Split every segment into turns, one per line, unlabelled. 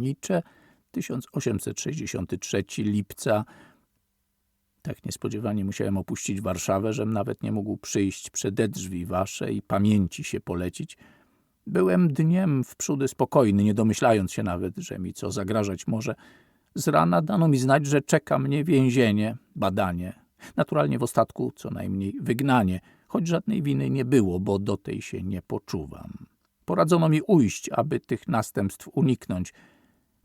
Nietzsche, 1863 lipca. Tak niespodziewanie musiałem opuścić Warszawę, żem nawet nie mógł przyjść przede drzwi wasze i pamięci się polecić. Byłem dniem w przódy spokojny, nie domyślając się nawet, że mi co zagrażać może. Z rana dano mi znać, że czeka mnie więzienie, badanie. Naturalnie w ostatku co najmniej wygnanie, choć żadnej winy nie było, bo do tej się nie poczuwam. Poradzono mi ujść, aby tych następstw uniknąć.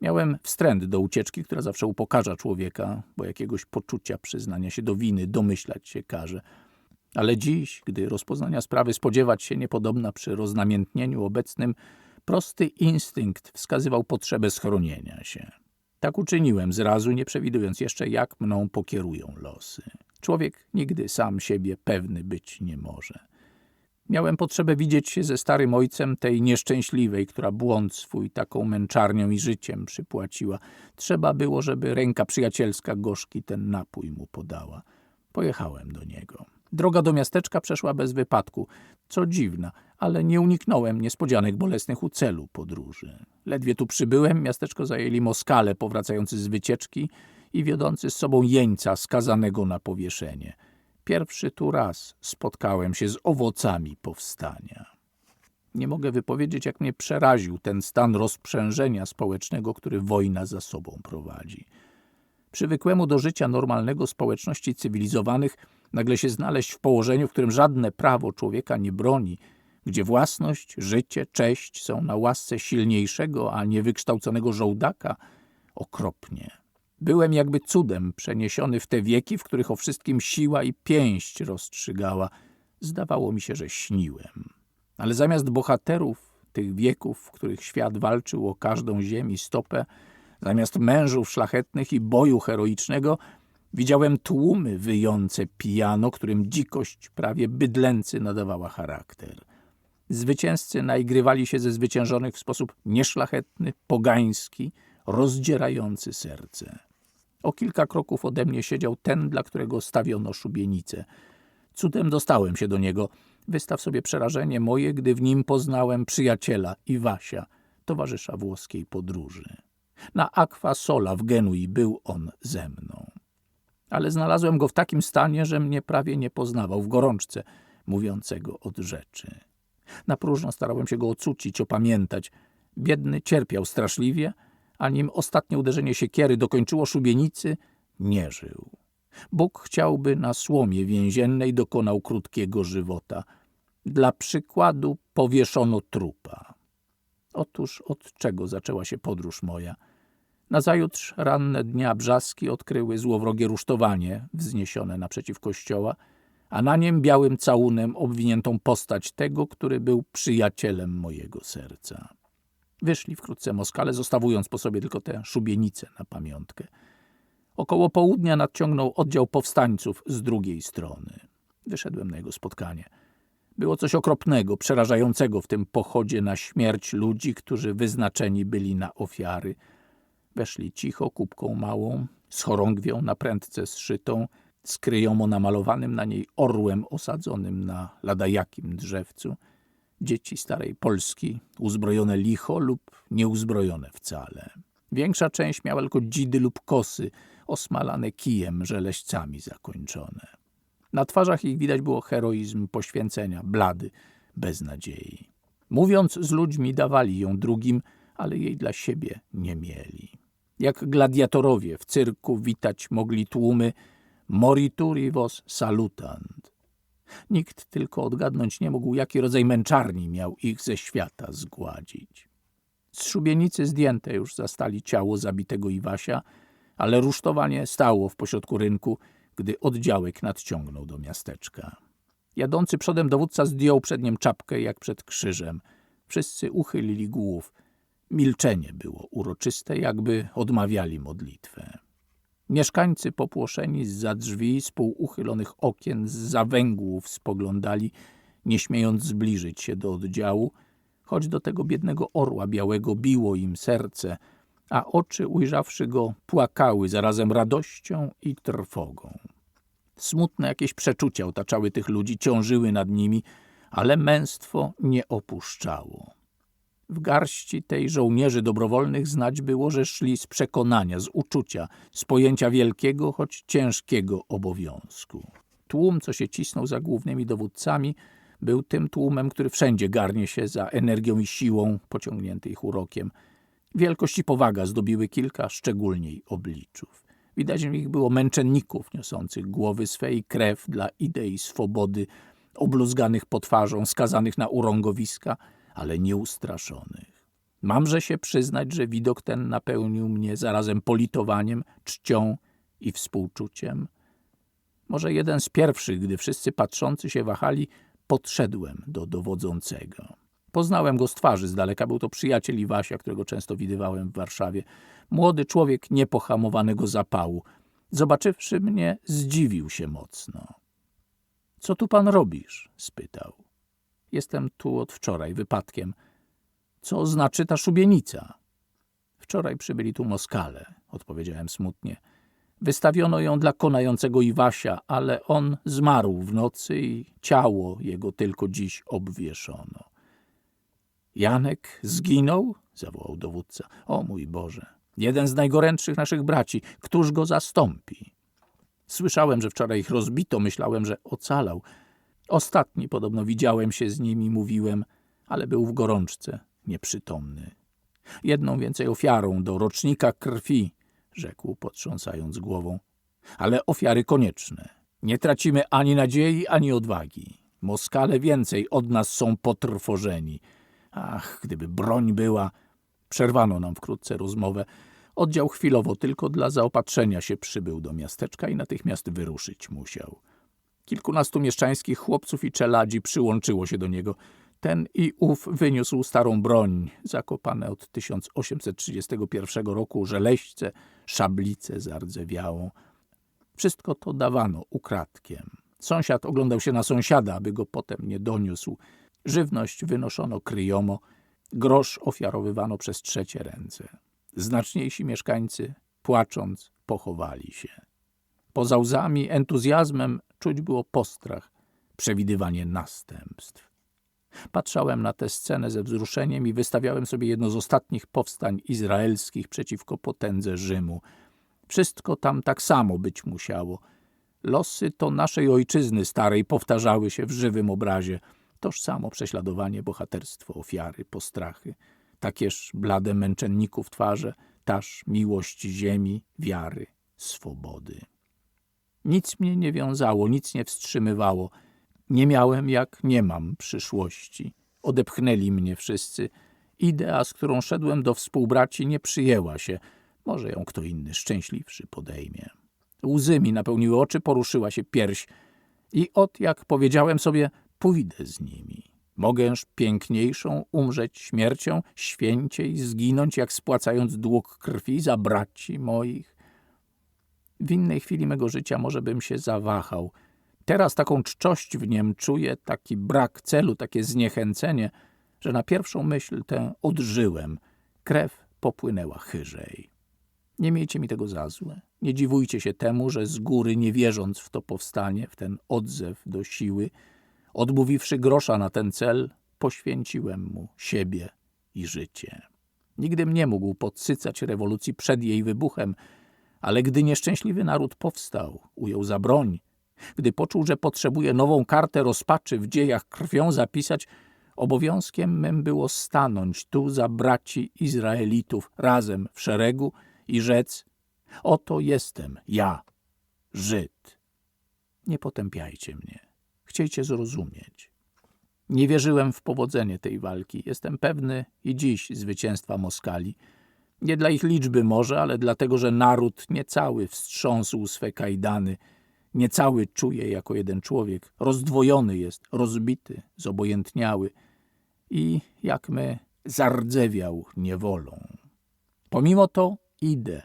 Miałem wstręt do ucieczki, która zawsze upokarza człowieka, bo jakiegoś poczucia przyznania się do winy domyślać się każe. Ale dziś, gdy rozpoznania sprawy spodziewać się niepodobna przy roznamiętnieniu obecnym, prosty instynkt wskazywał potrzebę schronienia się. Tak uczyniłem zrazu, nie przewidując jeszcze, jak mną pokierują losy. Człowiek nigdy sam siebie pewny być nie może. Miałem potrzebę widzieć się ze starym ojcem tej nieszczęśliwej, która błąd swój taką męczarnią i życiem przypłaciła. Trzeba było, żeby ręka przyjacielska gorzki ten napój mu podała. Pojechałem do niego. Droga do miasteczka przeszła bez wypadku, co dziwna, ale nie uniknąłem niespodzianek bolesnych u celu podróży. Ledwie tu przybyłem, miasteczko zajęli Moskale powracający z wycieczki i wiodący z sobą jeńca skazanego na powieszenie. Pierwszy tu raz spotkałem się z owocami powstania. Nie mogę wypowiedzieć, jak mnie przeraził ten stan rozprzężenia społecznego, który wojna za sobą prowadzi. Przywykłemu do życia normalnego społeczności cywilizowanych nagle się znaleźć w położeniu, w którym żadne prawo człowieka nie broni, gdzie własność, życie, cześć są na łasce silniejszego, a nie wykształconego żołdaka, okropnie. Byłem jakby cudem przeniesiony w te wieki, w których o wszystkim siła i pięść rozstrzygała. Zdawało mi się, że śniłem. Ale zamiast bohaterów tych wieków, w których świat walczył o każdą ziemi stopę, zamiast mężów szlachetnych i boju heroicznego, widziałem tłumy wyjące pijano, którym dzikość prawie bydlęcy nadawała charakter. Zwycięzcy naigrywali się ze zwyciężonych w sposób nieszlachetny, pogański, rozdzierający serce. O kilka kroków ode mnie siedział ten, dla którego stawiono szubienicę. Cudem dostałem się do niego. Wystaw sobie przerażenie moje, gdy w nim poznałem przyjaciela Iwasia, towarzysza włoskiej podróży. Na Aqua Sola w Genui był on ze mną. Ale znalazłem go w takim stanie, że mnie prawie nie poznawał, w gorączce, mówiącego od rzeczy. Na próżno starałem się go ocucić, opamiętać. Biedny cierpiał straszliwie, a nim ostatnie uderzenie siekiery dokończyło szubienicy, nie żył. Bóg chciałby na słomie więziennej dokonał krótkiego żywota. Dla przykładu powieszono trupa. Otóż od czego zaczęła się podróż moja? Nazajutrz ranne dnia brzaski odkryły złowrogie rusztowanie wzniesione naprzeciw kościoła, a na nim białym całunem obwiniętą postać tego, który był przyjacielem mojego serca. Wyszli wkrótce Moskale, zostawując po sobie tylko tę szubienicę na pamiątkę. Około południa nadciągnął oddział powstańców z drugiej strony. Wyszedłem na jego spotkanie. Było coś okropnego, przerażającego w tym pochodzie na śmierć ludzi, którzy wyznaczeni byli na ofiary. Weszli cicho, kubką małą, z chorągwią na prędce zszytą, z kryją namalowanym na niej orłem osadzonym na lada jakim drzewcu – dzieci starej Polski, uzbrojone licho lub nieuzbrojone wcale. Większa część miała tylko dzidy lub kosy, osmalane kijem, żeleścami zakończone. Na twarzach ich widać było heroizm poświęcenia, blady, bez nadziei. Mówiąc z ludźmi, dawali ją drugim, ale jej dla siebie nie mieli. Jak gladiatorowie w cyrku witać mogli tłumy morituri vos salutant, Nikt tylko odgadnąć nie mógł, jaki rodzaj męczarni miał ich ze świata zgładzić. Z szubienicy zdjęte już zastali ciało zabitego Iwasia, ale rusztowanie stało w pośrodku rynku, gdy oddziałek nadciągnął do miasteczka. Jadący przodem dowódca zdjął przed nim czapkę jak przed krzyżem. Wszyscy uchylili głów. Milczenie było uroczyste, jakby odmawiali modlitwę. Mieszkańcy popłoszeni z drzwi, z półuchylonych okien, z zawęgłów spoglądali, nie śmiejąc zbliżyć się do oddziału, choć do tego biednego orła białego biło im serce, a oczy ujrzawszy go płakały zarazem radością i trwogą. Smutne jakieś przeczucia otaczały tych ludzi, ciążyły nad nimi, ale męstwo nie opuszczało. W garści tej żołnierzy dobrowolnych znać było, że szli z przekonania, z uczucia, z pojęcia wielkiego, choć ciężkiego obowiązku. Tłum, co się cisnął za głównymi dowódcami, był tym tłumem, który wszędzie garnie się za energią i siłą, pociągnięty ich urokiem. Wielkość i powaga zdobiły kilka szczególniej obliczów. Widać w nich było męczenników niosących głowy swe i krew dla idei swobody, obluzganych po twarzą, skazanych na urągowiska, ale nieustraszonych. Mamże się przyznać, że widok ten napełnił mnie zarazem politowaniem, czcią i współczuciem. Może jeden z pierwszych, gdy wszyscy patrzący się wahali, podszedłem do dowodzącego. Poznałem go z twarzy z daleka, był to przyjaciel Iwasia, którego często widywałem w Warszawie. Młody człowiek niepohamowanego zapału. Zobaczywszy mnie, zdziwił się mocno. Co tu pan robisz? spytał. Jestem tu od wczoraj, wypadkiem. Co znaczy ta szubienica? Wczoraj przybyli tu Moskale, odpowiedziałem smutnie. Wystawiono ją dla konającego Iwasia, ale on zmarł w nocy i ciało jego tylko dziś obwieszono. Janek zginął? zawołał dowódca. O mój Boże, jeden z najgorętszych naszych braci, któż go zastąpi? Słyszałem, że wczoraj ich rozbito, myślałem, że ocalał. Ostatni podobno widziałem się z nim i mówiłem, ale był w gorączce, nieprzytomny. Jedną więcej ofiarą do rocznika krwi, rzekł, potrząsając głową. Ale ofiary konieczne. Nie tracimy ani nadziei, ani odwagi. Moskale więcej od nas są potrwożeni. Ach, gdyby broń była. Przerwano nam wkrótce rozmowę. Oddział chwilowo tylko dla zaopatrzenia się przybył do miasteczka i natychmiast wyruszyć musiał. Kilkunastu mieszczańskich chłopców i czeladzi przyłączyło się do niego. Ten i ów wyniósł starą broń, zakopane od 1831 roku żeleźce, szablicę zardzewiałą. Wszystko to dawano ukradkiem. Sąsiad oglądał się na sąsiada, aby go potem nie doniósł. Żywność wynoszono kryjomo, grosz ofiarowywano przez trzecie ręce. Znaczniejsi mieszkańcy, płacząc, pochowali się. Poza łzami, entuzjazmem czuć było postrach, przewidywanie następstw. Patrzałem na tę scenę ze wzruszeniem i wystawiałem sobie jedno z ostatnich powstań izraelskich przeciwko potędze Rzymu. Wszystko tam tak samo być musiało. Losy to naszej ojczyzny starej powtarzały się w żywym obrazie. Toż samo prześladowanie, bohaterstwo, ofiary, postrachy. Takież blade męczenników twarze, taż miłość ziemi, wiary, swobody. Nic mnie nie wiązało, nic nie wstrzymywało – nie miałem jak nie mam przyszłości. Odepchnęli mnie wszyscy. Idea, z którą szedłem do współbraci, nie przyjęła się. Może ją kto inny, szczęśliwszy, podejmie. Łzy mi napełniły oczy, poruszyła się pierś. I od jak powiedziałem sobie, pójdę z nimi. Mogęż piękniejszą umrzeć śmiercią, święciej zginąć, jak spłacając dług krwi za braci moich. W innej chwili mego życia może bym się zawahał – Teraz taką czczość w niem czuję, taki brak celu, takie zniechęcenie, że na pierwszą myśl tę odżyłem. Krew popłynęła chyżej. Nie miejcie mi tego za złe. Nie dziwujcie się temu, że z góry, nie wierząc w to powstanie, w ten odzew do siły, odmówiwszy grosza na ten cel, poświęciłem mu siebie i życie. Nigdym nie mógł podsycać rewolucji przed jej wybuchem, ale gdy nieszczęśliwy naród powstał, ujął za broń, gdy poczuł, że potrzebuje nową kartę rozpaczy w dziejach krwią zapisać, obowiązkiem mym było stanąć tu za braci Izraelitów razem w szeregu i rzec: Oto jestem ja, Żyd. Nie potępiajcie mnie. Chciejcie zrozumieć. Nie wierzyłem w powodzenie tej walki. Jestem pewny i dziś zwycięstwa Moskali. Nie dla ich liczby może, ale dlatego, że naród niecały wstrząsł swe kajdany – Niecały czuje jako jeden człowiek, rozdwojony jest, rozbity, zobojętniały. I, jak my, zardzewiał niewolą. Pomimo to idę,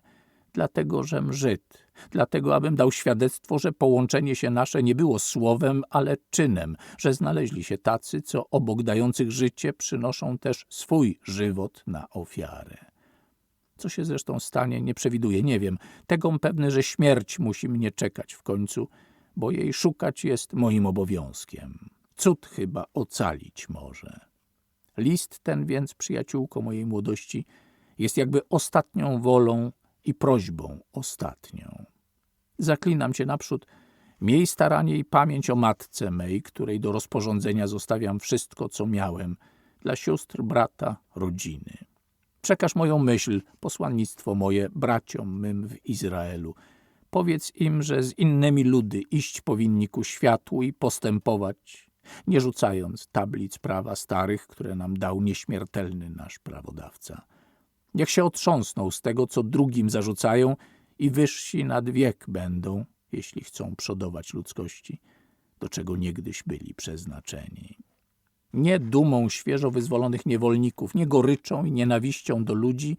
dlatego żem Żyd, dlatego abym dał świadectwo, że połączenie się nasze nie było słowem, ale czynem, że znaleźli się tacy, co obok dających życie przynoszą też swój żywot na ofiarę. Co się zresztą stanie, nie przewiduję, nie wiem. Tegom pewny, że śmierć musi mnie czekać w końcu, bo jej szukać jest moim obowiązkiem. Cud chyba ocalić może. List ten więc, przyjaciółko mojej młodości, jest jakby ostatnią wolą i prośbą ostatnią. Zaklinam cię naprzód, miej staranie i pamięć o matce mej, której do rozporządzenia zostawiam wszystko, co miałem, dla sióstr, brata, rodziny. Przekaż moją myśl, posłannictwo moje braciom mym w Izraelu. Powiedz im, że z innymi ludy iść powinni ku światłu i postępować, nie rzucając tablic prawa starych, które nam dał nieśmiertelny nasz prawodawca. Niech się otrząsną z tego, co drugim zarzucają i wyżsi nad wiek będą, jeśli chcą przodować ludzkości, do czego niegdyś byli przeznaczeni. Nie dumą świeżo wyzwolonych niewolników, nie goryczą i nienawiścią do ludzi,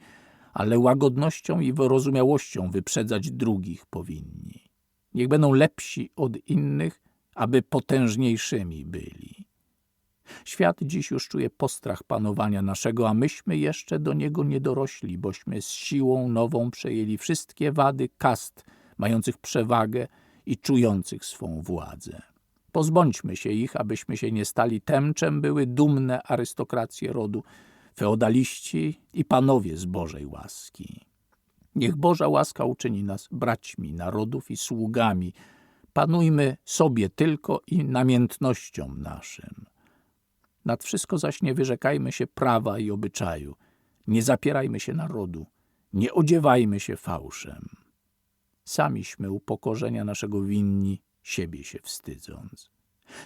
ale łagodnością i wyrozumiałością wyprzedzać drugich powinni. Niech będą lepsi od innych, aby potężniejszymi byli. Świat dziś już czuje postrach panowania naszego, a myśmy jeszcze do niego nie dorośli, bośmy z siłą nową przejęli wszystkie wady kast, mających przewagę i czujących swą władzę. Pozbądźmy się ich, abyśmy się nie stali tem, czym były dumne arystokracje rodu, feodaliści i panowie z Bożej łaski. Niech Boża łaska uczyni nas braćmi narodów i sługami. Panujmy sobie tylko i namiętnością naszym. Nad wszystko zaś nie wyrzekajmy się prawa i obyczaju. Nie zapierajmy się narodu. Nie odziewajmy się fałszem. Samiśmy upokorzenia naszego winni, siebie się wstydząc.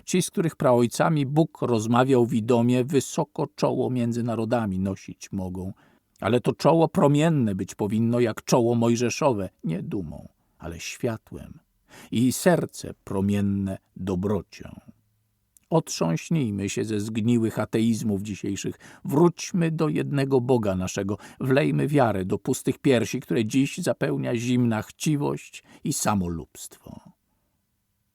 Ci, z których praojcami Bóg rozmawiał widomie, wysoko czoło między narodami nosić mogą, ale to czoło promienne być powinno jak czoło mojżeszowe, nie dumą, ale światłem i serce promienne dobrocią. Otrząśnijmy się ze zgniłych ateizmów dzisiejszych, wróćmy do jednego Boga naszego, wlejmy wiarę do pustych piersi, które dziś zapełnia zimna chciwość i samolubstwo.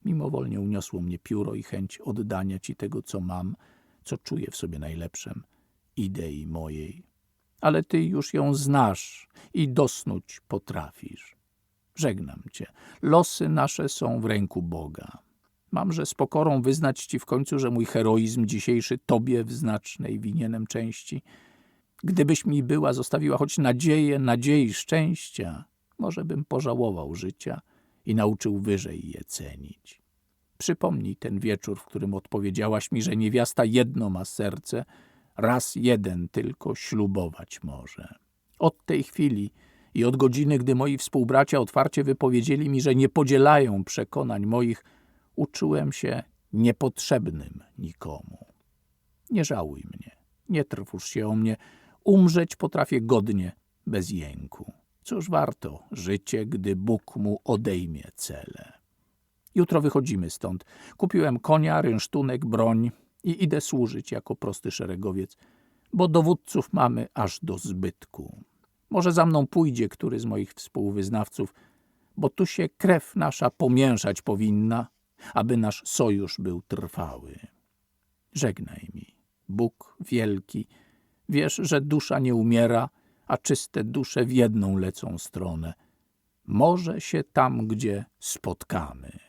Mimowolnie uniosło mnie pióro i chęć oddania ci tego, co mam, co czuję w sobie najlepszym, idei mojej. Ale ty już ją znasz i dosnuć potrafisz. Żegnam cię. Losy nasze są w ręku Boga. Mamże z pokorą wyznać ci w końcu, że mój heroizm dzisiejszy tobie w znacznej winienem części. Gdybyś mi była zostawiła choć nadzieję, nadziei szczęścia, może bym pożałował życia i nauczył wyżej je cenić. Przypomnij ten wieczór, w którym odpowiedziałaś mi, że niewiasta jedno ma serce, raz jeden tylko ślubować może. Od tej chwili i od godziny, gdy moi współbracia otwarcie wypowiedzieli mi, że nie podzielają przekonań moich, uczułem się niepotrzebnym nikomu. Nie żałuj mnie, nie trwóż się o mnie, umrzeć potrafię godnie, bez jęku. Cóż warto życie, gdy Bóg mu odejmie cele. Jutro wychodzimy stąd. Kupiłem konia, rynsztunek, broń i idę służyć jako prosty szeregowiec, bo dowódców mamy aż do zbytku. Może za mną pójdzie który z moich współwyznawców, bo tu się krew nasza pomięszać powinna, aby nasz sojusz był trwały. Żegnaj mi, Bóg wielki, wiesz, że dusza nie umiera, a czyste dusze w jedną lecą stronę. Może się tam, gdzie spotkamy.